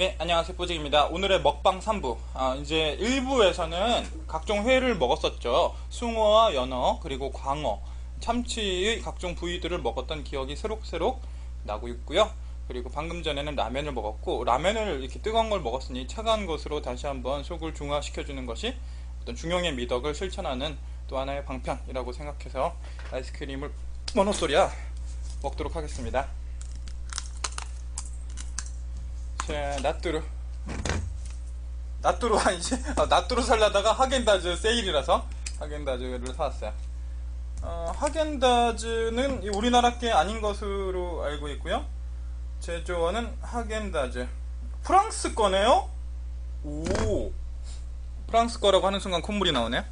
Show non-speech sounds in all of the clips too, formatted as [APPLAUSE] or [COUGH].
네, 안녕하세요. 뽀직입니다. 오늘의 먹방 3부. 아, 이제 1부에서는 각종 회를 먹었었죠. 숭어와 연어, 그리고 광어, 참치의 각종 부위들을 먹었던 기억이 새록새록 나고 있고요. 그리고 방금 전에는 라면을 먹었고, 라면을 이렇게 뜨거운 걸 먹었으니 차가운 것으로 다시 한번 속을 중화시켜주는 것이 어떤 중용의 미덕을 실천하는 또 하나의 방편이라고 생각해서 아이스크림을, 뭐노 소리야? 먹도록 하겠습니다. 자, 나뚜루. 나뚜루 아니지? 아, 나뚜루 살려다가 하겐다즈 세일이라서 하겐다즈를 사왔어요. 어, 하겐다즈는 이 우리나라 게 아닌 것으로 알고 있고요. 제조원은 하겐다즈. 프랑스 거네요? 오. 프랑스 거라고 하는 순간 콧물이 나오네.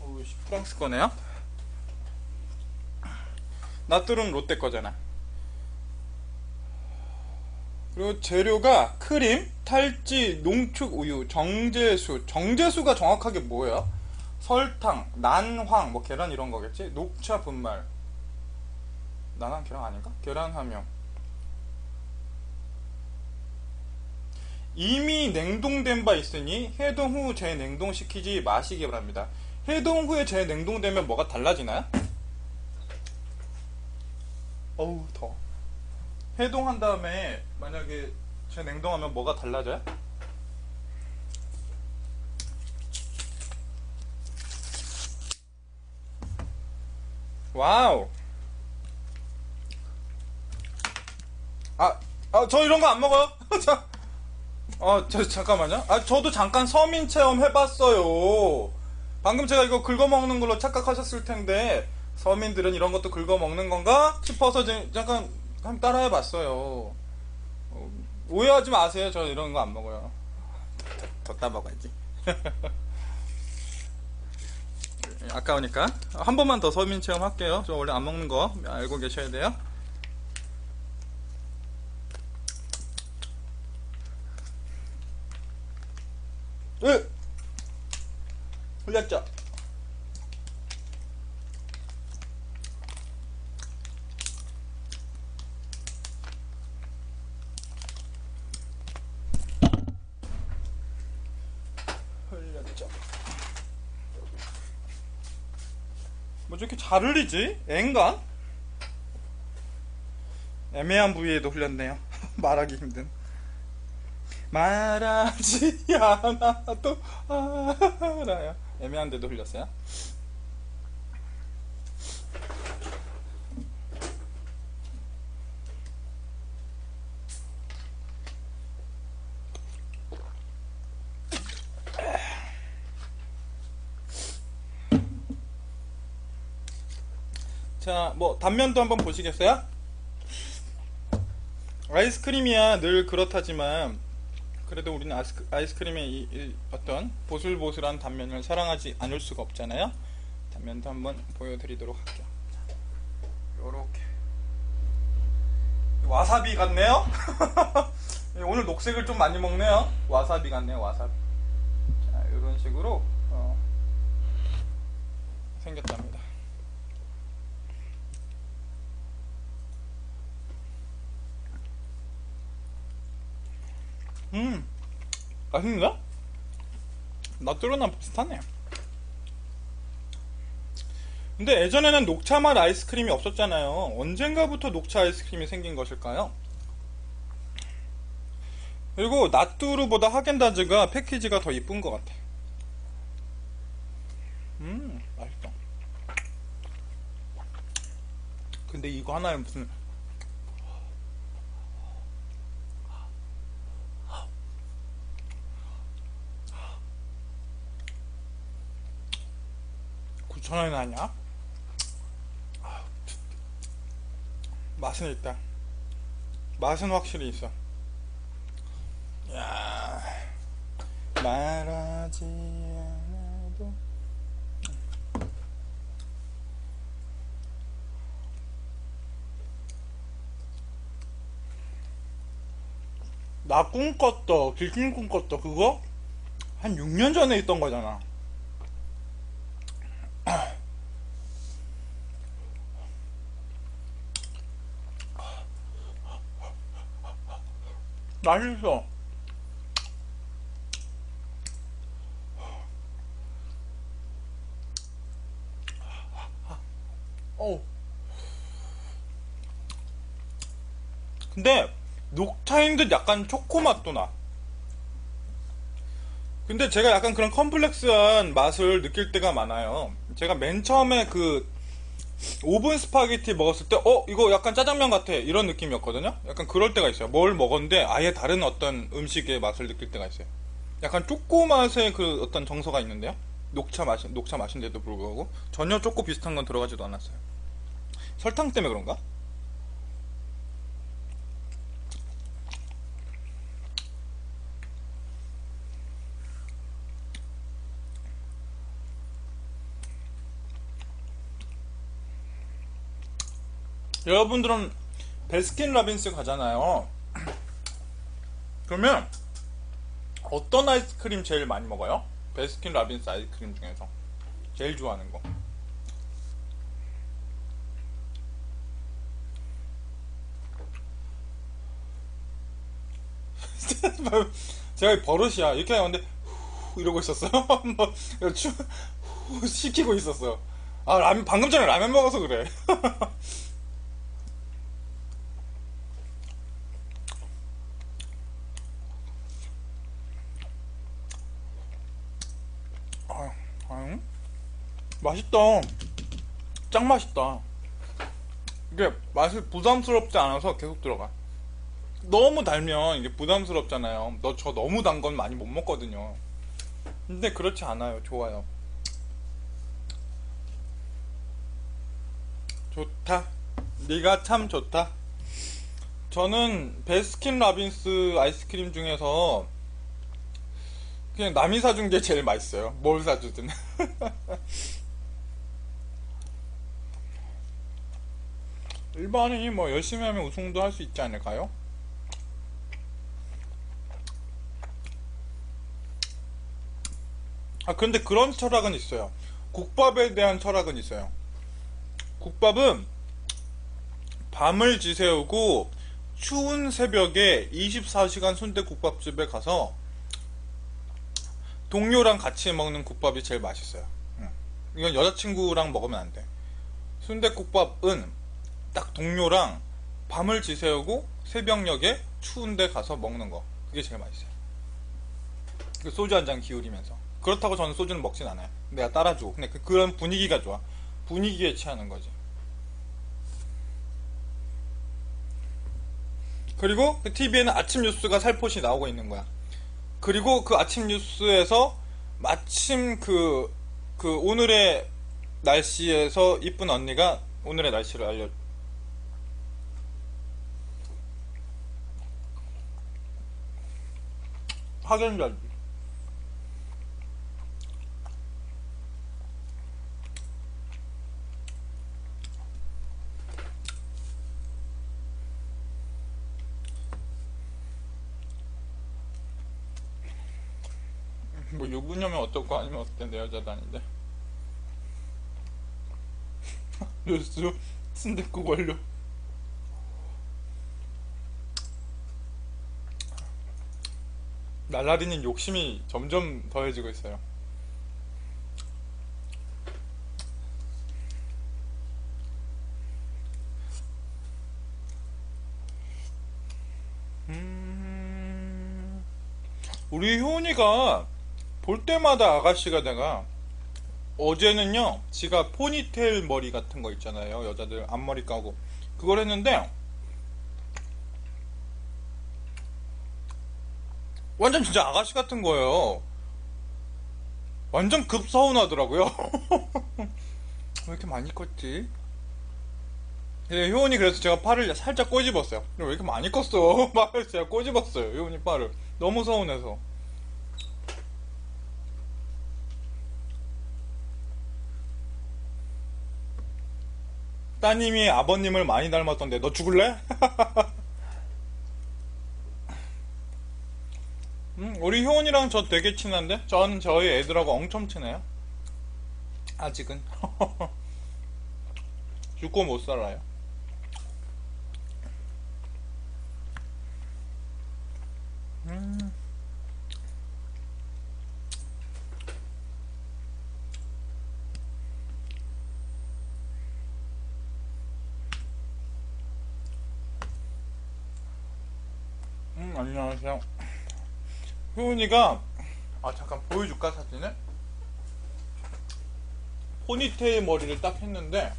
오, 프랑스 거네요? 나뚜루는 롯데 거잖아. 그리고 재료가 크림, 탈지, 농축 우유, 정제수. 정제수가 정확하게 뭐야? 설탕, 난황, 뭐 계란 이런 거겠지? 녹차 분말. 난황 계란 아닌가? 계란 함유. 이미 냉동된 바 있으니 해동 후 재냉동시키지 마시기 바랍니다. 해동 후에 재냉동되면 뭐가 달라지나요? 어우 더 해동한 다음에 만약에 제 냉동하면 뭐가 달라져요? 와우 아, 아, 저 이런 거 안 먹어요. [LAUGHS] 자, 어, 저, 잠깐만요. 아, 저도 잠깐 서민 체험 해봤어요. 방금 제가 이거 긁어먹는 걸로 착각하셨을 텐데, 서민들은 이런 것도 긁어 먹는 건가 싶어서 잠깐 한번 따라해 봤어요. 어, 오해하지 마세요. 저 이런 거 안 먹어요. 더, 따먹어야지. [LAUGHS] 아까우니까 한 번만 더 서민 체험 할게요. 저 원래 안 먹는 거 알고 계셔야 돼요. 으! 흘렸죠? 흘렸죠. 흘리지? 앵간? 애매한 부위에도 흘렸네요. [LAUGHS] 말하기 힘든. 말하지 [LAUGHS] 않아도 알아요. 애매한 데도 흘렸어요. 자, 뭐 단면도 한번 보시겠어요? 아이스크림이야 늘 그렇다지만 그래도 우리는 아이스크, 아이스크림의 이, 이 어떤 보슬보슬한 단면을 사랑하지 않을 수가 없잖아요. 단면도 한번 보여드리도록 할게요. 요렇게 와사비 같네요. [LAUGHS] 오늘 녹색을 좀 많이 먹네요. 와사비 같네요. 와사비. 자, 이런 식으로 어, 생겼답니다. 음, 맛있는데? 나뚜루랑 비슷하네. 근데 예전에는 녹차 맛 아이스크림이 없었잖아요. 언젠가부터 녹차 아이스크림이 생긴 것일까요? 그리고 나뚜루보다 하겐다즈가 패키지가 더 이쁜 것 같아. 음, 맛있다. 근데 이거 하나에 무슨 9천원이 나냐? 맛은 있다. 맛은 확실히 있어. 야 말하지 않아도 나 꿈꿨다. 길긴 꿈꿨다. 그거? 한 6년 전에 있던 거잖아. 맛있어. 어. 근데 녹차인 듯 약간 초코 맛도 나. 근데 제가 약간 그런 컴플렉스한 맛을 느낄 때가 많아요. 제가 맨 처음에 그 오븐 스파게티 먹었을 때, 어, 이거 약간 짜장면 같아. 이런 느낌이었거든요? 약간 그럴 때가 있어요. 뭘 먹었는데 아예 다른 어떤 음식의 맛을 느낄 때가 있어요. 약간 쪼꼬 맛의 그 어떤 정서가 있는데요? 녹차 맛, 녹차 맛인데도 불구하고. 전혀 쪼꼬 비슷한 건 들어가지도 않았어요. 설탕 때문에 그런가? 여러분들은 베스킨 라빈스 가잖아요. 그러면 어떤 아이스크림 제일 많이 먹어요? 베스킨 라빈스 아이스크림 중에서 제일 좋아하는 거. [LAUGHS] 제가 버릇이야. 이렇게 하는데 후 이러고 있었어요. [LAUGHS] 뭐 시키고 있었어요. 아 라면 방금 전에 라면 먹어서 그래. [LAUGHS] 아, 아, 맛있다. 짱 맛있다. 이게 맛이 부담스럽지 않아서 계속 들어가. 너무 달면 이게 부담스럽잖아요. 너 저 너무 단 건 많이 못 먹거든요. 근데 그렇지 않아요. 좋아요. 좋다. 네가 참 좋다. 저는 베스킨 라빈스 아이스크림 중에서 그냥 남이 사준 게 제일 맛있어요. 뭘 사주든. [LAUGHS] 일반인이 뭐 열심히 하면 우승도 할 수 있지 않을까요? 아, 근데 그런 철학은 있어요. 국밥에 대한 철학은 있어요. 국밥은 밤을 지새우고 추운 새벽에 24시간 순대국밥집에 가서 동료랑 같이 먹는 국밥이 제일 맛있어요. 응. 이건 여자친구랑 먹으면 안 돼. 순대국밥은 딱 동료랑 밤을 지새우고 새벽녘에 추운데 가서 먹는 거. 그게 제일 맛있어요. 그 소주 한 잔 기울이면서. 그렇다고 저는 소주는 먹진 않아요. 내가 따라주고. 근데 그, 그런 분위기가 좋아. 분위기에 취하는 거지. 그리고 그 TV에는 아침 뉴스가 살포시 나오고 있는 거야. 그리고 그 아침 뉴스에서 마침 그, 그 오늘의 날씨에서 이쁜 언니가 오늘의 날씨를 알려. 하겠는지. 뭐 유부녀면 어떨거 아니면 어때 내 여자도 아닌데 [LAUGHS] 뉴스 순댓국 완료 날라리는 욕심이 점점 더해지고 있어요. 음... 우리 효은이가 볼 때마다 아가씨가 내가 어제는요 지가 포니테일 머리 같은 거 있잖아요. 여자들 앞머리 까고. 그걸 했는데 완전 진짜 아가씨 같은 거예요. 완전 급서운하더라고요. [LAUGHS] 왜 이렇게 많이 컸지? 예, 효은이 그래서 제가 팔을 살짝 꼬집었어요. 왜 이렇게 많이 컸어? [LAUGHS] 막 제가 꼬집었어요 효은이 팔을. 너무 서운해서. 따님이 아버님을 많이 닮았던데 너 죽을래? [LAUGHS] 음, 우리 효은이랑 저 되게 친한데? 전 저희 애들하고 엄청 친해요. 아직은. [LAUGHS] 죽고 못 살아요. 음. 음, 안녕하세요. 효은이가, 아, 잠깐 보여줄까, 사진을? 포니테일 머리를 딱 했는데,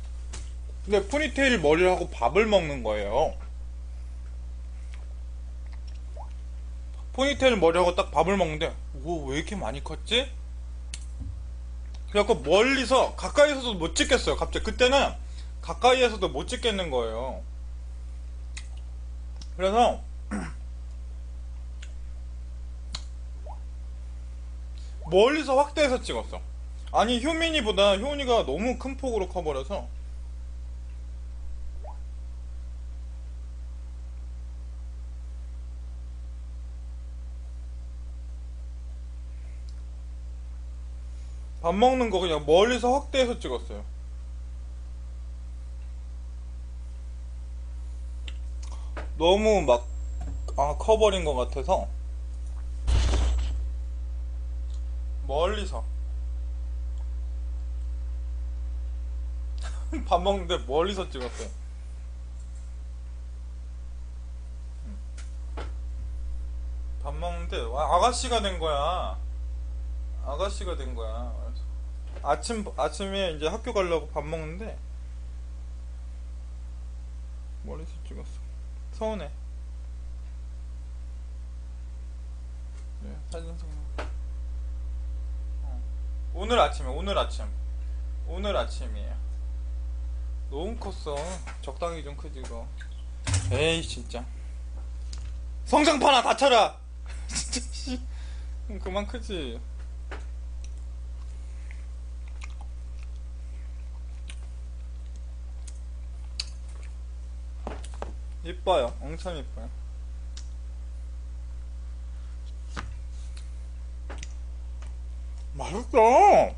근데 포니테일 머리를 하고 밥을 먹는 거예요. 포니테일 머리하고 딱 밥을 먹는데, 오, 왜 이렇게 많이 컸지? 그래갖고 멀리서, 가까이에서도 못 찍겠어요. 갑자기. 그때는 가까이에서도 못 찍겠는 거예요. 그래서, 멀리서 확대해서 찍었어. 아니, 효민이보다 효은이가 너무 큰 폭으로 커버려서, 밥 먹는 거 그냥 멀리서 확대해서 찍었어요. 너무 막, 아, 커버린 것 같아서, 멀리서. [LAUGHS] 밥 먹는데 멀리서 찍었어요. 밥 먹는데, 와, 아가씨가 된 거야. 아가씨가 된 거야. 아침, 아침에 이제 학교 가려고 밥 먹는데, 멀리서 찍었어. 서운해. 네, 사진 속 어. 오늘 아침에, 오늘 아침. 오늘 아침이에요. 너무 컸어. 적당히 좀 크지, 이거. 에이, 진짜. 성장판 하나 다쳐라! [LAUGHS] 진짜, 씨. 음, 그만 크지. 이뻐요. 엄청 이뻐요. 맛있어.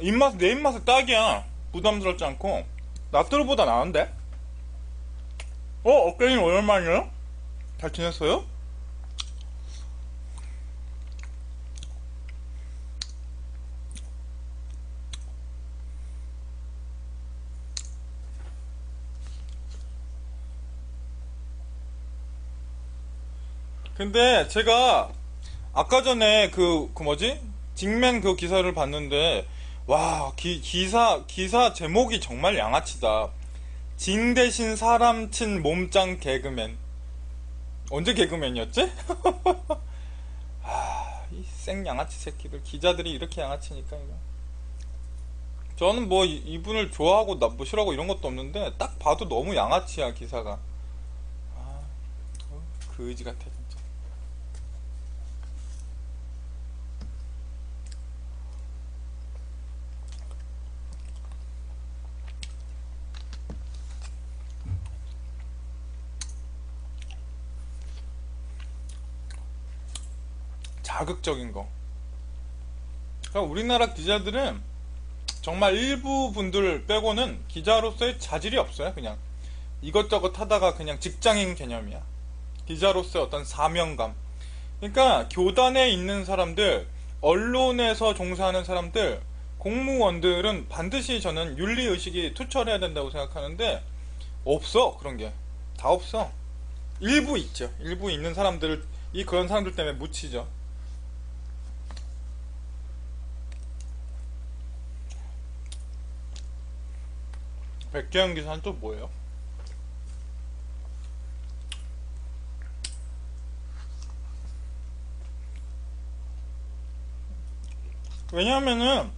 입맛, 내 입맛에 딱이야. 부담스럽지 않고. 나뚜루보다 나은데? 어, 어깨님 오랜만이에요? 잘 지냈어요? 근데 제가 아까 전에 그, 그 뭐지? 직맨 그 기사를 봤는데, 와, 기, 기사, 기사 제목이 정말 양아치다. 징 대신 사람 친 몸짱 개그맨. 언제 개그맨이었지? [LAUGHS] 아, 이 생 양아치 새끼들. 기자들이 이렇게 양아치니까, 이거. 저는 뭐, 이- 이분을 좋아하고, 나, 뭐, 싫어하고 이런 것도 없는데, 딱 봐도 너무 양아치야, 기사가. 아, 어, 그 의지 같아, 진짜. 자극적인 거. 그러니까 우리나라 기자들은 정말 일부 분들 빼고는 기자로서의 자질이 없어요. 그냥 이것저것 하다가 그냥 직장인 개념이야. 기자로서의 어떤 사명감. 그러니까 교단에 있는 사람들, 언론에서 종사하는 사람들, 공무원들은 반드시 저는 윤리의식이 투철해야 된다고 생각하는데 없어 그런 게 다 없어 일부 있죠 일부 있는 사람들을 이 그런 사람들 때문에 묻히죠 백재현 기사는 또 뭐예요? 왜냐하면은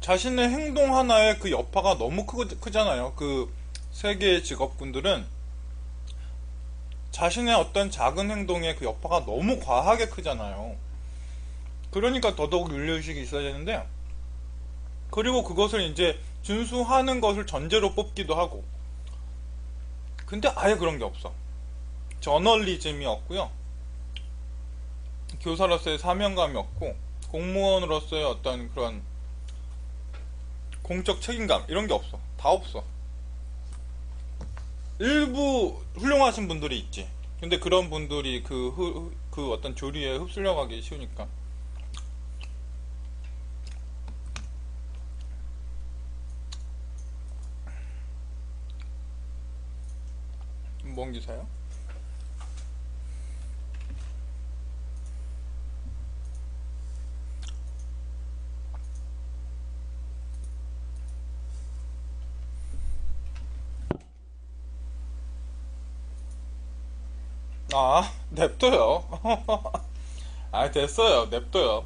자신의 행동 하나에 그 여파가 너무 크, 크잖아요. 그 세계의 직업군들은 자신의 어떤 작은 행동에 그 여파가 너무 과하게 크잖아요. 그러니까 더더욱 윤리의식이 있어야 되는데, 그리고 그것을 이제 준수하는 것을 전제로 뽑기도 하고. 근데 아예 그런 게 없어. 저널리즘이 없고요. 교사로서의 사명감이 없고, 공무원으로서의 어떤 그런 공적 책임감 이런 게 없어. 다 없어. 일부 훌륭하신 분들이 있지. 근데 그런 분들이 그, 그 어떤 조리에 흡수려 가기 쉬우니까. 뭔 기사요? 아, 냅둬요. [LAUGHS] 아, 됐어요. 냅둬요.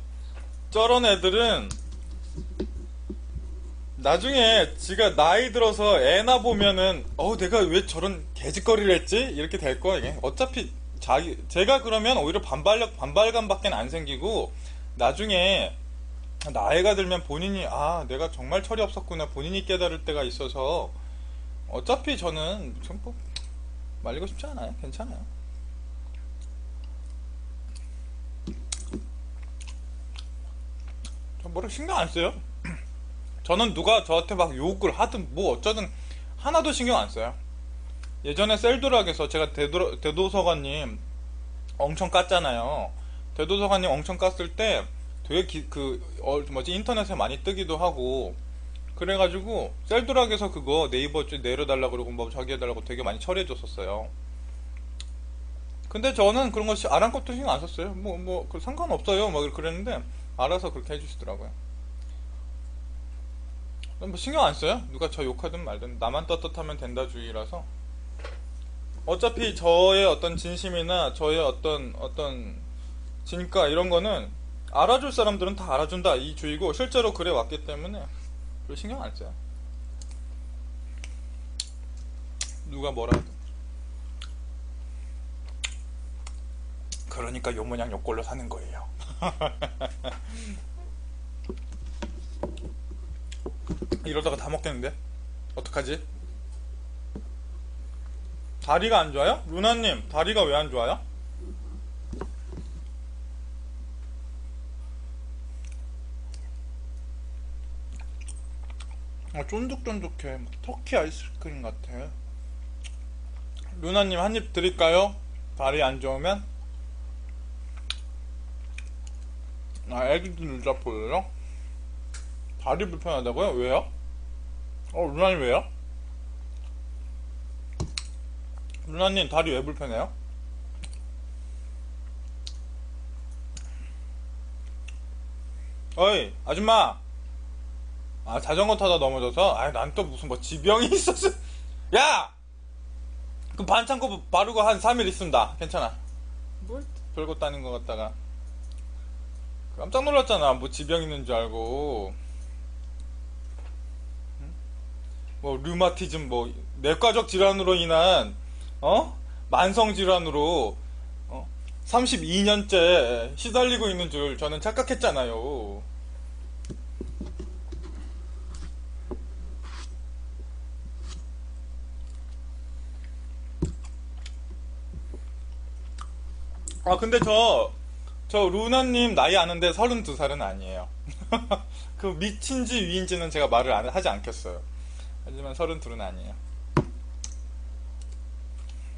저런 애들은 나중에 지가 나이 들어서 애나 보면은 어 내가 왜 저런 개짓거리를 했지? 이렇게 될 거야 이게. 어차피 자기 제가 그러면 오히려 반발력 반발감밖에 안 생기고 나중에 나이가 들면 본인이 아 내가 정말 철이 없었구나 본인이 깨달을 때가 있어서 어차피 저는 전뭐 말리고 싶지 않아요. 괜찮아요. 저 뭐라 신경 안 써요 저는 누가 저한테 막 욕을 하든 뭐 어쩌든 하나도 신경 안 써요. 예전에 셀도락에서 제가 대도, 대도서관님 엄청 깠잖아요. 대도서관님 엄청 깠을 때 되게 기, 그 어, 뭐지 인터넷에 많이 뜨기도 하고 그래가지고 셀도락에서 그거 네이버 쪽 내려달라 그러고 뭐 저기 해달라고 되게 많이 처리해줬었어요. 근데 저는 그런 거 아랑것도 신경 안 썼어요. 뭐 뭐 상관없어요. 막 그랬는데 알아서 그렇게 해주시더라고요. 뭐 신경 안 써요. 누가 저 욕하든 말든 나만 떳떳하면 된다 주의라서 어차피 저의 어떤 진심이나 저의 어떤 어떤 진가 이런 거는 알아줄 사람들은 다 알아준다 이 주의고 실제로 그래 왔기 때문에 별 신경 안 써요. 누가 뭐라 하든. 그러니까 요 모양 요꼴로 사는 거예요. [LAUGHS] 이러다가 다 먹겠는데? 어떡하지? 다리가 안 좋아요? 루나님, 다리가 왜 안 좋아요? 아, 쫀득쫀득해. 터키 아이스크림 같아. 루나님 한 입 드릴까요? 다리 안 좋으면? 아, 애기들 눈자 보여요? 다리 불편하다고요? 왜요? 어, 루나님 왜요? 루나님 다리 왜 불편해요? 어이, 아줌마! 아, 자전거 타다 넘어져서? 아, 난 또 무슨 뭐 지병이 [LAUGHS] 있었어. 야! 그 반창고 바르고 한 3일 있습니다. 괜찮아. 뭘 별것도 아닌 것 같다가. 깜짝 놀랐잖아. 뭐 지병 있는 줄 알고. 뭐 류마티즘 뭐 내과적 질환으로 인한 어 만성 질환으로 어? 32년째 시달리고 있는 줄 저는 착각했잖아요. 아 근데 저저 루나님 나이 아는데 32살은 아니에요. [LAUGHS] 그 미친지 위인지는 제가 말을 안, 하지 않겠어요. 하지만 32은 아니에요.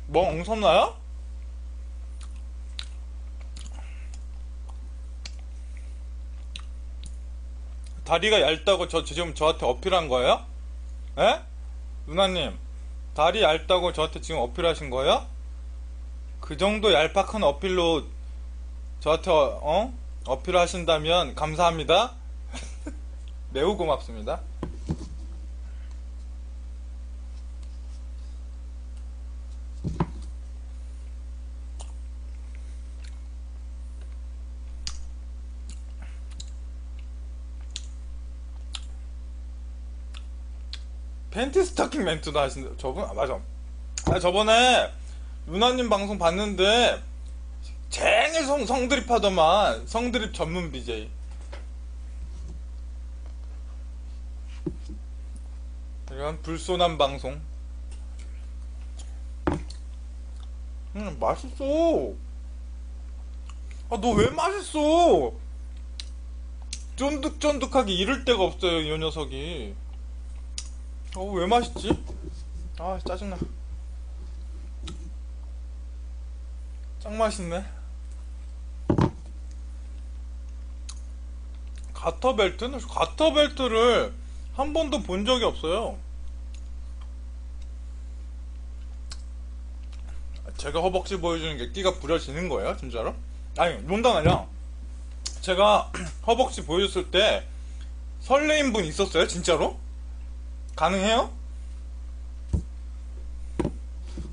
뭐 엉섭나요? 다리가 얇다고 저 지금 저한테 어필한 거예요? 에? 누나님, 다리 얇다고 저한테 지금 어필하신 거예요? 그 정도 얄팍한 어필로 저한테 어? 어? 어필하신다면 감사합니다. [LAUGHS] 매우 고맙습니다. 팬티 스타킹 멘트도 하신다. 저분, 아, 맞아. 아, 저번에 누나님 방송 봤는데, 성, 성드립 하더만, 성드립 전문 BJ. 이런 불손한 방송. 음, 맛있어. 아, 너 왜 맛있어? 쫀득쫀득하게 이를 데가 없어요, 이 녀석이. 어왜 맛있지? 아 짜증나 짱 맛있네 가터벨트는 가터벨트를 한 번도 본 적이 없어요 제가 허벅지 보여주는 게 끼가 부려지는 거예요 진짜로? 아니 농담 아니야 제가 [CLEARS THROAT] 허벅지 보여줬을 때 설레인 분 있었어요 진짜로? 가능해요?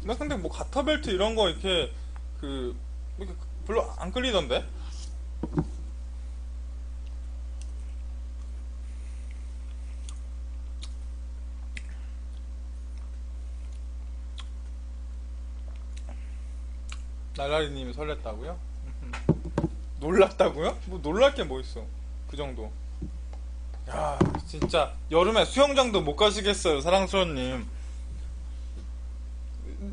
나 근데 뭐 가터벨트 이런 거 이렇게 그 이렇게 별로 안 끌리던데? 날라리님이 설렜다고요? [LAUGHS] 놀랐다고요? 뭐 놀랄 게 뭐 있어? 그 정도. 야, 진짜 여름에 수영장도 못 가시겠어요, 사랑스러님.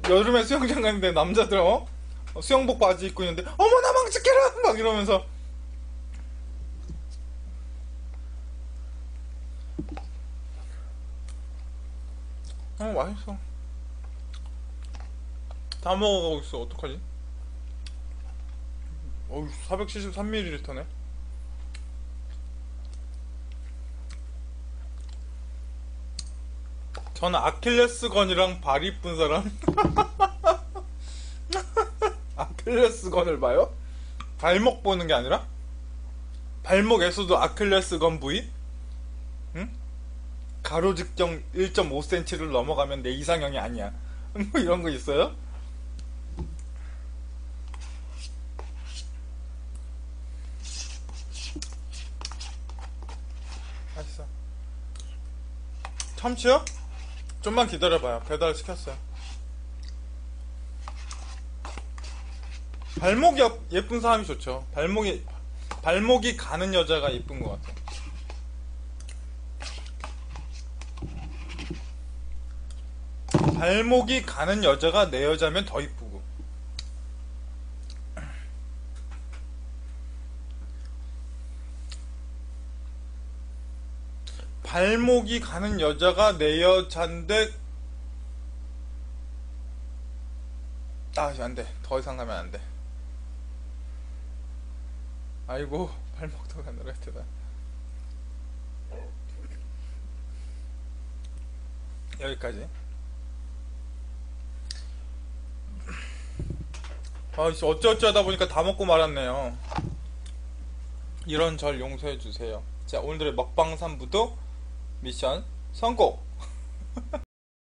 여름에 수영장 가는데 남자들 어? 어, 수영복 바지 입고 있는데 어머나 망치게라 막 이러면서 어 맛있어 다 먹어가고 있어 어떡하지? 어우 473ml네 저는 아킬레스건이랑 발 이쁜 사람 [LAUGHS] 아킬레스건을 봐요? 발목 보는 게 아니라? 발목에서도 아킬레스건 부위? 응? 가로 직경 1.5cm를 넘어가면 내 이상형이 아니야. [LAUGHS] 뭐 이런 거 있어요? 맛있어. 참치요? 좀만 기다려봐요. 배달 시켰어요. 발목이 예- 예쁜 사람이 좋죠. 발목이 발목이 가는 여자가 예쁜 것 같아. 발목이 가는 여자가 내 여자면 더 이쁘고. 발목이 가는 여자가 내 여잔데 아, 안 돼. 더 이상 가면 안 돼. 아이고, 발목도 가느라 했다. 여기까지. 아, 씨, 어쩌어쩌 하다 보니까 다 먹고 말았네요. 이런 절 용서해 주세요. 자, 오늘의 먹방 3부도 미션 성공!